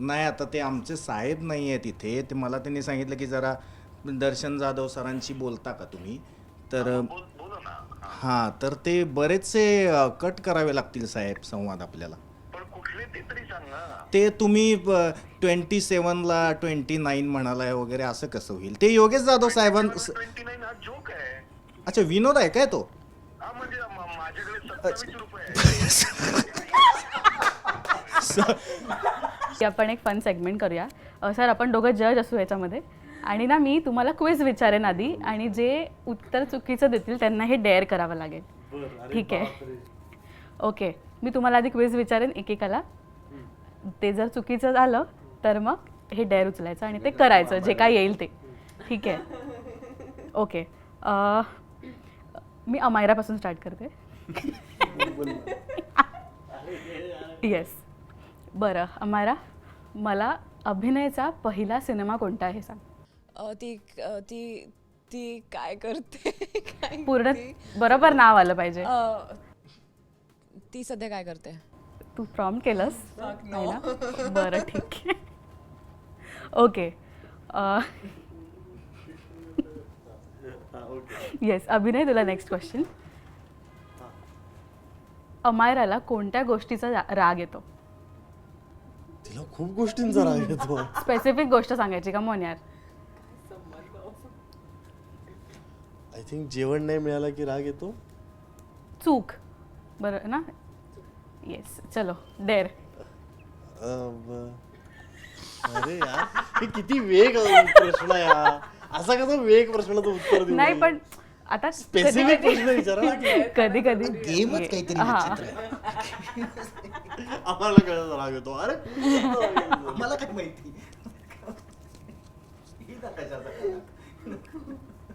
नाही आता ते आमचे साहेब नाही आहेत इथे. ते मला त्यांनी सांगितलं की जरा दर्शन जाधव सरांशी बोलता का तुम्ही? तर हा. तर ते बरेचसे कट करावे लागतील साहेब संवाद आपल्याला. ते तुम्ही ट्वेंटी सेवनला ट्वेंटी नाईन म्हणालाय वगैरे असं कसं होईल? ते योगेश जाधव साहेबां आहे. अच्छा विनोद आहे काय तो? म्हणजे माझ्याकडे आपण एक फन सेगमेंट करूया. अ, सर आपण दोघं जज असू याच्यामध्ये. आणि ना मी तुम्हाला क्विज विचारेन आधी आणि जे उत्तर चुकीचं देतील त्यांना हे डेअर करावं लागेल. ठीक आहे. ओके मी तुम्हाला आधी क्विज विचारेन एकेकाला. ते जर चुकीचं झालं तर मग हे डेअर उचलायचं आणि ते करायचं जे काय येईल ते. ठीक आहे. ओके. अ, मी अमायरापासून स्टार्ट करते. येस बरं अमायरा. मला अभिनयचा पहिला सिनेमा कोणता आहे सांग? ती ती ती काय करते? काय पूर्ण बरोबर नाव आलं पाहिजे. ती सध्या काय करते? तू प्रॉम्प्ट केलंस? नाही ना? बरं ठीक आहे. ओके. येस अभिनय तुला नेक्स्ट क्वेश्चन अमायराला कोणत्या गोष्टीचा राग येतो? तिला खूप गोष्टींचा राग येतो. स्पेसिफिक गोष्ट सांगायची का मोन यार आय थिंक जेवण नाही मिळालं की राग येतो. चूक. बरं ना? येस चलो डेर अं, अरे यार हे किती वेग प्रश्न आहे हा. असा कसा वेग प्रश्नाचं उत्तर देऊ नाही पण आता स्पेसिफिक प्रश्न विचारा कधी कधी गेमच काहीतरी हा. विचित्र आहे. आम्हाला कळायचा राग येतो. अरे मला काय माहिती?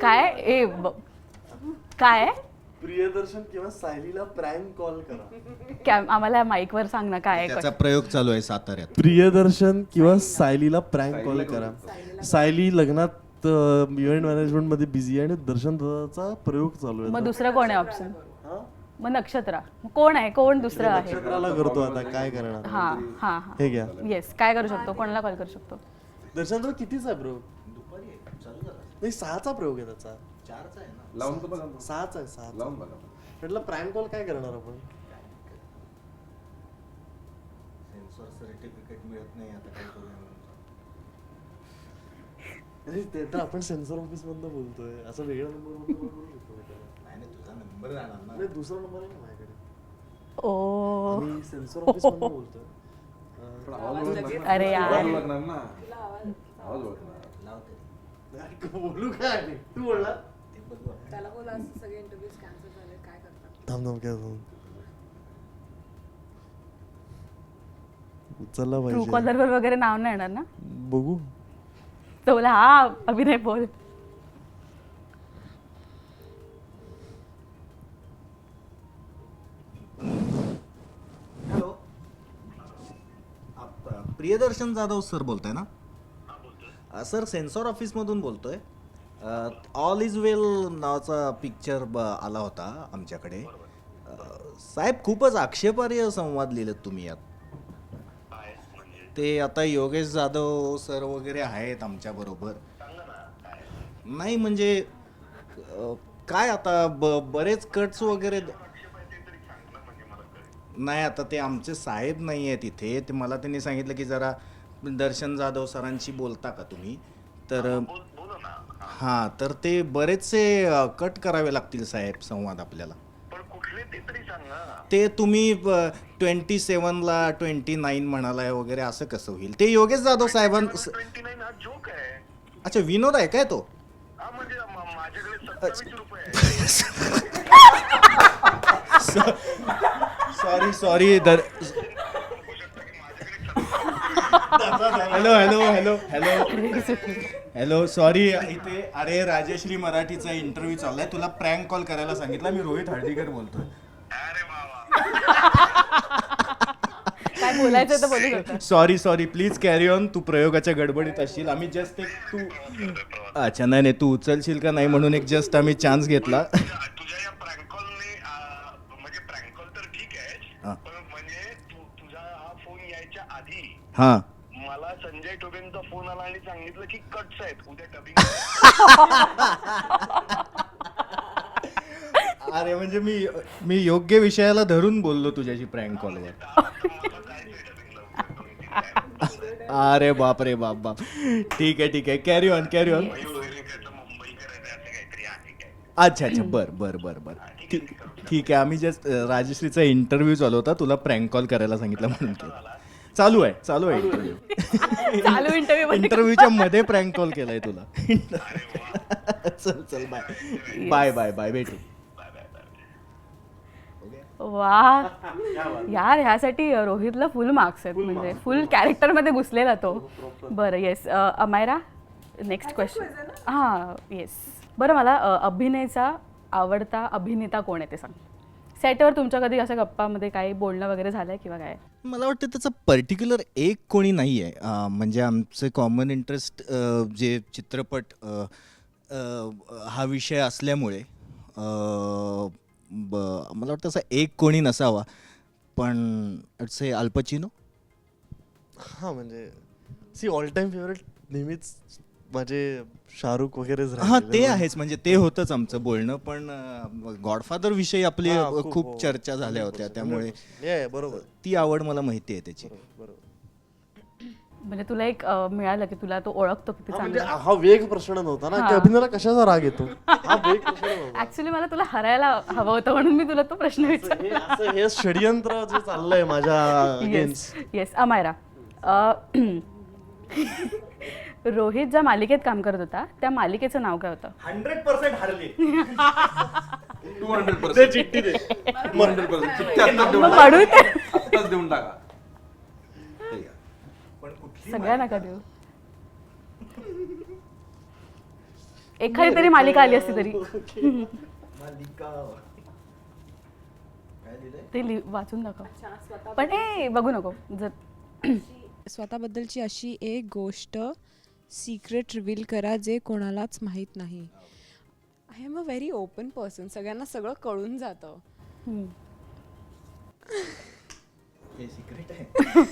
काय? ए ब- काय? प्रियदर्शन किंवा सायलीला प्रँक कॉल करा. कॅम आम्हाला माईकवर सांग ना काय आहे. त्याचा प्रयोग चालू आहे साताऱ्यात. प्रियदर्शन किंवा सायलीला प्रँक कॉल करा. सायली लग्नात इव्हेंट मॅनेजमेंटमध्ये बिझी आहे आणि दर्शन दादाचा प्रयोग चालू मग आहे दुसरं कोण आहे ऑप्शन हा? मग नक्षत्रा. मग कोण आहे? कोण दुसरं आहे? नक्षत्राला करतो आता काय करणार? हा हा हा. हे घ्या. येस काय करू शकतो? कोणाला कॉल करू शकतो? दर्शन दादा कितीचा आहे प्रयोग? नाही सहाचा प्रयोग आहे त्याचा. लावून तर बघा. ना. सहाचा आहे सहाचा. लावून बघा. म्हटलं प्रँक कॉल काय करणार आपण? सेन्सॉर सर्टिफिकेट मिळत नाही आता काय करूया? ते तर आपण सेन्सर ऑफिस मधनं बोलतोय असं वेगळा नंबर नाही नाही तुझा नंबर राहणार ना दुसरा नंबर आहे ना माझ्याकडे ओ सेन्सर ऑफिस मधनं बोलतोय अं, पण आवाज ओळखणार ना. अरे यार. आवाज ओळखणार ना आवाज ओळखणार बोलू काय तू बोलला ते बघू आपण. त्याला बोला असं सगळे इंटरव्ह्यूज कॅन्सल झाले काय करतात थांब थांब काय थांब उचलला ट्रू पाहिजे वगैरे नाव नाही येणार ना बघू तो बोला हा अभिनय बोल. हॅलो आप- प्रियदर्शन जाधव सर बोलताय ना? अ, सर सेन्सॉर ऑफिसमधून बोलतोय. ऑल इज वेल नावाचा पिक्चर ब आला होता आमच्याकडे. अ, साहेब खूपच आक्षेपार्ह संवाद लिहिलेत तुम्ही यात. ते आता योगेश जाधव सर वगैरे आहेत आमच्या बरोबर. सांगा ना काय नाही म्हणजे अ, काय आता ब बरेच कट्स वगैरे नाही आता ते आमचे साहेब नाही आहेत इथे. ते मला त्यांनी सांगितलं की जरा दर्शन जाधव सरांशी बोलता का तुम्ही? तर बोल बोला ना. हा. तर ते बरेचसे अ, कट करावे लागतील साहेब संवाद आपल्याला. ते तुम्ही ट्वेंटी सेवनला ट्वेंटी नाईन म्हणालाय वगैरे असं कसं होईल? ते योगेश जाधव साहेबां अच्छा विनोद आहे काय तो? हा म्हणजे सॉरी सॉरी दर hello hello hello hello hello sorry इथे अरे राजश्री मराठीचा इंटरव्ह्यू चाललाय. तुला प्रँक कॉल करायला सांगितला. मी रोहित हळदीकर बोलतोय. अरे बाबा काय बोलायचं तर बोलू शकतो. Sorry sorry please carry on तू प्रयोगाच्या गडबडीत असशील. आम्ही जस्ट एक तू अच्छा नाही नाही. तू उचलशील का नाही म्हणून एक जस्ट आम्ही चान्स घेतला. तुझ्या या कॉलने म्हणजे प्रँक कॉल तर ठीक आहे हा. मला विजय टोबेंचा फोन आला आणि सांगितलं की कट्स आहेत. उद्या डबिंग अरे म्हणजे मी मी योग्य विषयाला धरून बोललो तुझ्याशी प्रँक कॉलवर अरे बाप रे बाप बाप. ठीक आहे ठीक आहे. Carry on carry on Mumbai करायचं असं काहीतरी आहे काय अच्छा अच्छा. बर बर बर बर. ठीक ठीक आहे. आम्ही जस्ट राजश्रीचा इंटरव्ह्यू चालू होता. तुला प्रँक कॉल करायला सांगितलं म्हणून केलं. चालू आहे चालू आहे इंटरव्ह्यू चालू इंटरव्ह्यू इंटरव्ह्यूच्या मध्ये प्रँक कॉल केलाय तुला. चल चल बाय बाय बाय बाय भेटू. वा. यार ह्यासाठी रोहितला फुल मार्क्स आहेत म्हणजे. फुल कॅरेक्टरमध्ये घुसलेला तो. बरं येस अमायरा नेक्स्ट क्वेश्चन हां येस बरं मला अ, अभिनयचा आवडता अभिनेता कोण आहे ते सांग. सेटवर तुमच्या कधी असं गप्पामध्ये काही बोलणं वगैरे झालंय किंवा काय? मला वाटतं त्याचं पर्टिक्युलर एक कोणी नाही आहे म्हणजे आमचे कॉमन इंटरेस्ट जे चित्रपट अ, अ, हा विषय असल्यामुळे अ, ब मला वाटतं असा एक कोणी नसावा. पण से अल्पचिनो हां म्हणजे सी ऑल टाइम फेवरेट नेहमीच माझे शाहरुख वगैरेच हा राहिलेले. ते आहेच. म्हणजे ते होतंच आमचं बोलणं पण गॉडफादर विषयी आपली हा, खूप हो. चर्चा झाल्या होत्या. 100%, त्यामुळे 100%. Yeah, yeah, बरोबर. ती आवड मला माहिती आहे त्याची. बरोबर म्हणजे तुला एक अ, मिळालं की तुला तो ओळखतो किती हा, म्हणजे चांगला हा वेग प्रश्न नव्हता ना की. अभिनयाला कशाचा राग येतो? हा वेग प्रश्न नव्हता. ऍक्च्युली मला तुला हरायला हवं होतं म्हणून मी तुला तो प्रश्न विचार हे असं हे षडयंत्र जे चाललंय माझ्या येस अमायरा. अ, रोहित ज्या मालिकेत काम करत होता त्या मालिकेचं नाव काय होतं? हंड्रेड पर्सेंट हरली. Two hundred percent. चिठ्ठी दे. To hundred percent. चिठ्ठी आत्ताच देऊन मग टाका. पडू ते. आत्ताच देऊन टाका. सगळ्या नका देऊ. एखादी तरी मालिका आली असती तरी. ते वाचून दाखव. पण ए बघू नको. जर स्वतःबद्दलची अशी एक गोष्ट सिक्रेट रिव्हील करा जे कोणालाच माहीत नाही. I am a very open person सगळ्यांना सगळं कळून जातं. हम्म.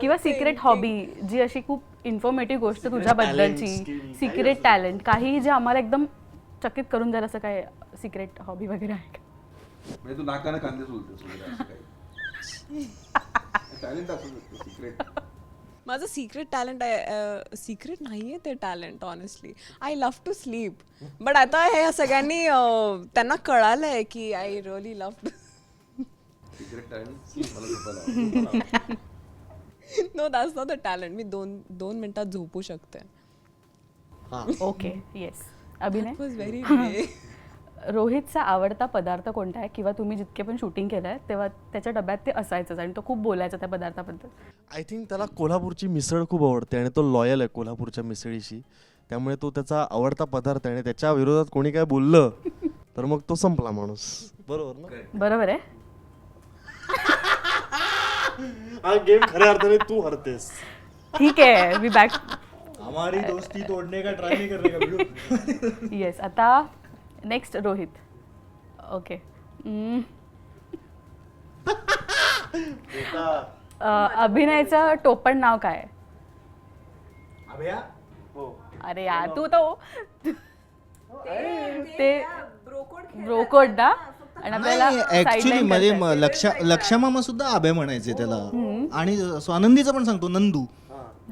किंवा सिक्रेट हॉबी जी अशी खूप इन्फॉर्मेटिव्ह गोष्ट तुझ्याबद्दलची सिक्रेट टॅलेंट काही जे आम्हाला एकदम चकित करून जाईल असं काय सिक्रेट हॉबी वगैरे आहे का? म्हणजे तू नाकाने कांदे सोलतेस वगैरे असं काही. टॅलेंट असू शकतो सिक्रेट माझं सिक्रेट टॅलेंट आहे सिक्रेट नाही आहे ते talent honestly I love to sleep but आता हे सगळ्यांनी अं, त्यांना कळालं आहे की I really love to secret talent मला झोपायला आवडतं. No that's not the talent मी दोन दोन मिनिटात झोपू शकते. ओके येस अभिनय? वॉज व्हेरी रोहितचा आवडता पदार्थ कोणता आहे? किंवा तुम्ही जितके पण शूटिंग केलं आहे तेव्हा त्याच्या डब्यात ते असायचंच आणि तो खूप बोलायचा त्या पदार्थाबद्दल. आय थिंक त्याला कोल्हापूरची मिसळ खूप आवडते आणि तो लॉयल आहे कोल्हापूरच्या मिसळीशी. त्यामुळे तो त्याचा आवडता पदार्थ आहे आणि त्याच्या विरोधात कोणी काय बोललं तर मग तो संपला माणूस. बरोबर ना? बरोबर आहे. हा गेम खऱ्या अर्थाने तू हरतेस. ठीक आहे मी बॅक हमारी दोस्ती तोडने का ट्राय नहीं करने का येस आता नेक्स्ट रोहित ओके अभिनयचं टोपण नाव काय? आहे? अभया अरे यार तू तो ते ब्रोकोड ना? आणि आपल्याला ऍक्च्युली sideline मध्ये करतायत. लक्षा लक्षा मामा सुद्धा आभ्या म्हणायचे त्याला. आणि स्वानंदीचं पण सांगतो नंदू.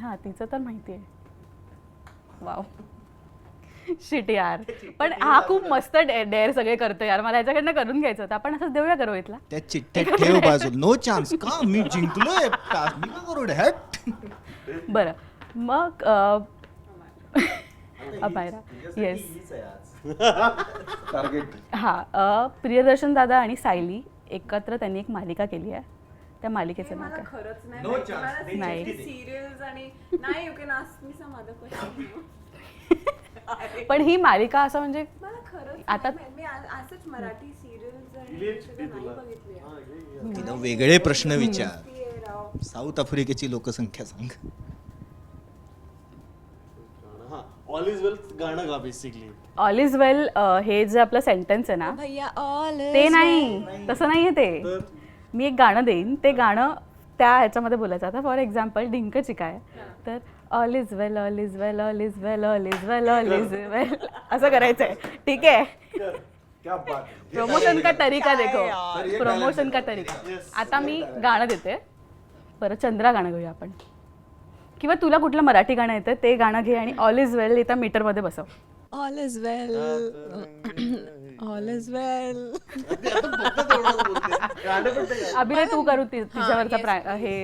हा तिचं तर माहिती आहे. वाव. शिट यार. पण हा खूप मस्त डेअर सगळे करतो यार. मला याच्याकडनं करून घ्यायचं होतं. आपण असंच देऊया का रोहितला त्या चिठ्ठ्यात ठेव बाजूला. नो चान्स का? मी जिंकलोय. का? मी का करू हॅट बरं. मग अ, अपायरा. येस टार्गेट हा अ, प्रियदर्शन दादा आणि सायली एकत्र त्यांनी एक मालिका केली आहे. त्या मालिकेचं नाव काय? खरंच नाही माहिती. मला नाही. सिरियल्स आणि नाही you can ask me some other question पण ही मालिका असं म्हणजे मला खरंच आता- नाही माहीत. मी आ- असंच मराठी सिरियल्स आणि हे सगळं नाही बघितली. आहे. तिनं वेगळे प्रश्न विचार. ती आहे राव. साऊथ आफ्रिकेची लोकसंख्या सांग. ऑल इज वेल गाणं गा बेसिकली ऑल इज वेल हे जे आपलं सेंटेन्स आहे ना भैया ऑल ते नाही. तसं नाहीये ते. मी एक गाणं देईन. ते गाणं त्या ह्याच्यामध्ये बोलायचं. आता फॉर एक्झाम्पल डिंक चिकाय तर all is well all is well all is well all is well all is well असं करायचं आहे ठीक आहे प्रमोशन का तरीका देखो प्रमोशन का तरीका. आता मी गाणं देते. परत चंद्रा गाणं घेऊया आपण. किंवा तुला कुठलं मराठी गाणं येतं ते गाणं घे आणि ऑल इज वेल इथं मीटरमध्ये बसव. All is well all is well अभिनय तू करू ति- तिच्यावरचा प्रा- हे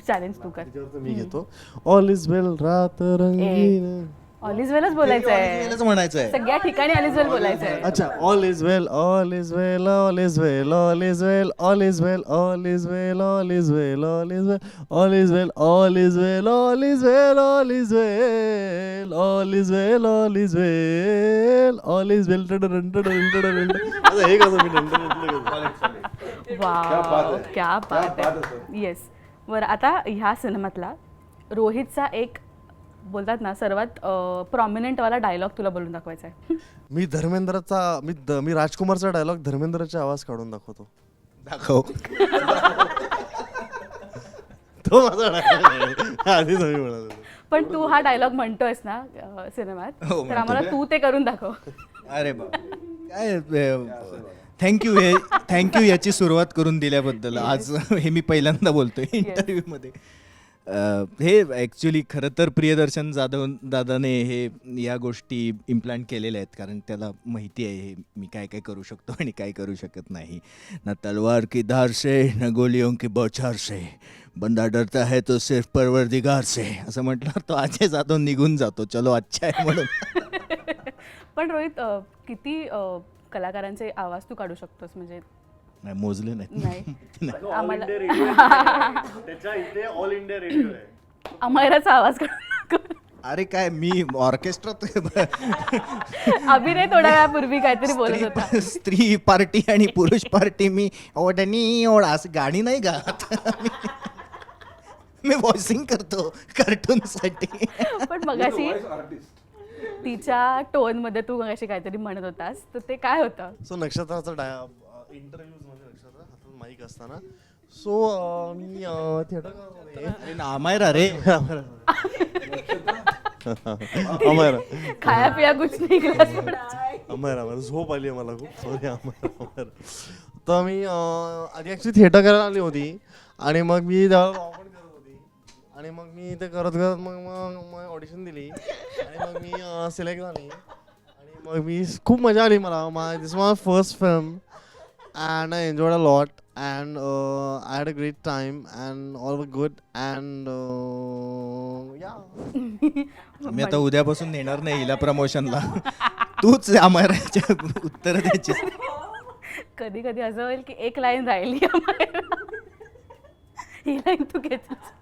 चॅलेंज तू कर त्याच्यावरचं मी घेतो ऑल इज वेल रात रंगीन ऑल इज वेलच बोलायचं आहे वेलच म्हणायचं आहे सगळ्या ठिकाणी ऑल इज वेल बोलायचं आहे अच्छा all is well all is well all is well all is well all is well all is well all is well all is well all is well all is well all is well all is well all is well all is well all is well असं हे कसं मी done- done- done- done- वा क्या बात आहे yes बरं आता ह्या सिनेमातला रोहितचा एक बोलतात ना सर्वात प्रॉमिनंट वाला डायलॉग तुला बोलून दाखवायचा आहे मी धर्मेंद्रचा मी द- मी राजकुमारचा डायलॉग धर्मेंद्रचा आवाज काढून दाखवतो. दाखव. तो माझा. आधीच म्हणालो पण तू हा डायलॉग म्हणतोयस ना अं, सिनेमात. हो, तर आम्हाला तू ते करून दाखव. अरे बाबा काय थँक्यू हे थँक्यू याची सुरुवात करून दिल्याबद्दल. आज हे मी पहिल्यांदा बोलतोय इंटरव्ह्यूमध्ये हे ॲक्च्युली खरं तर प्रियदर्शन जाधव दादाने हे या गोष्टी इम्प्लांट केलेल्या आहेत. कारण त्याला माहिती आहे हे मी काय काय करू शकतो आणि काय करू शकत नाही. ना तलवार की धार से न गोलियों की बौछार से. बंदा डरता है तो सिर्फ परवरदिगार से. असं म्हटलं तो अजय जाधव निघून जातो. चलो अच्छा आहे म्हणून. पण रोहित किती कलाकारांचे आवाज तू काढू शकतोस म्हणजे नाही मोजले नाही. नाही. आम्हाला त्याच्या इथे ऑल इंडिया रेडिओ आहे. अमराचा आवाज काढू अरे काय मी ऑर्केस्ट्रात अभिनय थोड्या वेळापूर्वी काहीतरी बोलत होता. स्त्री- स्त्री पार्टी आणि पुरुष पार्टी मी ओढणी ओढ असं गाणी नाही गात. मी व्हॉइसिंग करतो कार्टून साठी. पण मगाशी आर्टिस्ट तिच्या टोनमध्ये तू मगाशी काहीतरी म्हणत होतास तर ते काय होतं? सो नक्षत्राचा डाय इंटरव्ह्यूजमध्ये नक्षत्र हातात माईक असताना. सो मी थिएटर अरे रे. अमर खाया पिया कुछ नाही क्लास अमर अमर झोप आली मला खूप. सॉरी अमर अमर तर मी आधी ॲक्च्युली थिएटर करायला आली होती. आणि मग मी आणि मग मी ते करत करत मग मग मग ऑडिशन दिली. आणि मग मी सिलेक्ट झाली. आणि मग मी खूप मजा आली मला. My this my first film lot. And uh, I had a great time. And all were good. And uh, yeah. मी आता उद्यापासून नेणार नाही हिला प्रमोशनला तूच अमराच्या उत्तर द्यायची कधी कधी असं होईल की एक लाईन राहिली. ही लाईन तू घेतलीस